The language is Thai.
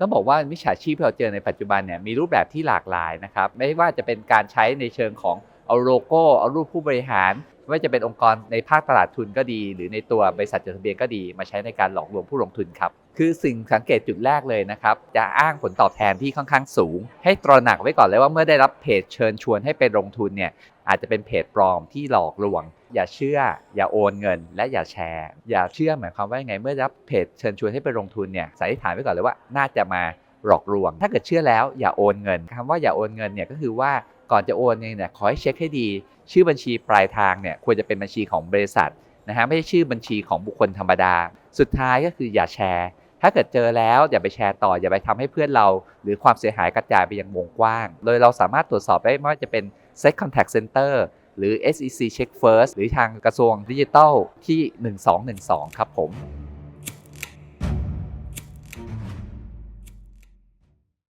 ต้องบอกว่ามิจฉาชีพที่เราเจอในปัจจุบันเนี่ยมีรูปแบบที่หลากหลายนะครับไม่ว่าจะเป็นการใช้ในเชิงของ เอาโลโก้ เอารูปผู้บริหาร ไม่ว่าจะเป็นองค์กรในภาคตลาดทุนก็ดี หรือในตัวบริษัทจดทะเบียนก็ดี มาใช้ในการหลอกลวงผู้ลงทุนครับ คือสิ่งสังเกตจุดแรกเลยนะครับ จะอ้างผลตอบแทนที่ค่อนข้างสูง ให้ตระหนักไว้ก่อนเลยว่าเมื่อได้รับเพจเชิญชวนให้ไปลงทุนเนี่ยอาจจะเป็นเพจปลอมที่หลอกลวง อย่าเชื่อ อย่าโอนเงิน และอย่าแชร์ อย่าเชื่อหมายความว่าไงเมื่อรับเพจเชิญชวนให้ไปลงทุนเนี่ยสันนิษฐานไว้ก่อนเลยว่าน่าจะมา หลอกลวง ถ้าเกิดเชื่อแล้วอย่าโอนเงินคำว่าอย่าโอนเงินเนี่ยก็คือว่าก่อนจะโอนเนี่ยขอให้เช็คให้ดี ชื่อบัญชีปลายทางเนี่ยควรจะเป็นบัญชีของบริษัทนะฮะไม่ใช่ชื่อบัญชีของบุคคลธรรมดา สุดท้ายก็คืออย่าแชร์ ถ้าเกิดเจอแล้วอย่าไปแชร์ต่อ อย่าไปทำให้เพื่อนเรา หรือความเสียหายกระจายไปยังวงกว้าง โดยเราสามารถตรวจสอบได้ไม่ว่าจะเป็น Set Contact Center หรือ SEC Check First หรือทางกระทรวงดิจิทัลที่ 1212 ครับผม